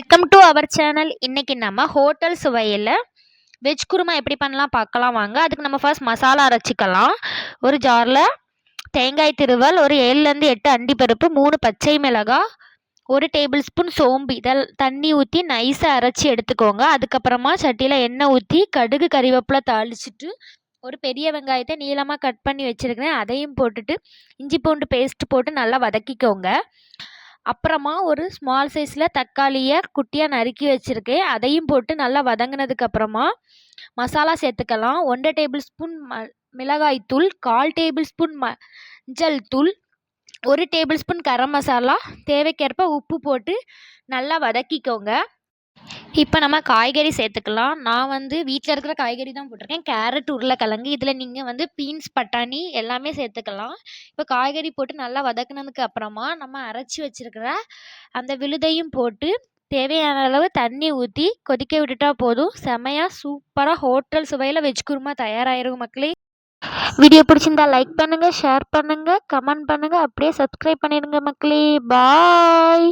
Welcome to our channel இன்றைக்கி நம்ம hotel சுவையில் வெஜ் குருமா எப்படி பண்ணலாம் பார்க்கலாம் வாங்க. அதுக்கு நம்ம ஃபர்ஸ்ட் மசாலா அரைச்சிக்கலாம். ஒரு ஜாரில் தேங்காய் திருவல் ஒரு ஏழுலேருந்து எட்டு அண்டி பருப்பு மூணு பச்சை மிளகாய் ஒரு டேபிள் ஸ்பூன் சோம்பு. இதில் தண்ணி ஊற்றி நைஸாக அரைச்சி எடுத்துக்கோங்க. அதுக்கப்புறமா சட்டியில் எண்ணெய் ஊற்றி கடுகு கறிவேப்பிலை தாளிச்சிட்டு ஒரு பெரிய வெங்காயத்தை நீளமாக கட் பண்ணி வச்சுருக்கிறேன். அதையும் போட்டுட்டு இஞ்சி பூண்டு பேஸ்ட் போட்டு நல்லா வதக்கிக்கோங்க. அப்புறமா ஒரு ஸ்மால் சைஸில் தக்காளியை குட்டியாக நறுக்கி வச்சுருக்கேன். அதையும் போட்டு நல்லா வதங்கினதுக்கு அப்புறமா மசாலா சேர்த்துக்கலாம். ஒன்றரை டேபிள் ஸ்பூன் ம மிளகாய்த்தூள் கால் டேபிள் ஸ்பூன் மஞ்சள் தூள் ஒரு டேபிள் ஸ்பூன் கரம் மசாலா தேவைக்கேற்ப உப்பு போட்டு நல்லா வதக்கிக்கோங்க. இப்போ நம்ம காய்கறி சேர்த்துக்கலாம். நான் வந்து வீட்டில் இருக்கிற காய்கறி தான் போட்டிருக்கேன். கேரட் உருளைக்கிழங்கு இதில் நீங்கள் வந்து பீன்ஸ் பட்டாணி எல்லாமே சேர்த்துக்கலாம். இப்போ காய்கறி போட்டு நல்லா வதக்குனதுக்கு அப்புறமா நம்ம அரைச்சி வச்சிருக்கிற அந்த விழுதையும் போட்டு தேவையான அளவு தண்ணி ஊற்றி கொதிக்க விட்டுட்டா போதும். செமையாக சூப்பராக ஹோட்டல் சுவையில் வெஜ் குருமா தயாராகிருக்கும் மக்களே. வீடியோ பிடிச்சிருந்தா லைக் பண்ணுங்கள் ஷேர் பண்ணுங்கள் கமெண்ட் பண்ணுங்கள் அப்படியே சப்ஸ்கிரைப் பண்ணிடுங்க மக்களே. பாய்.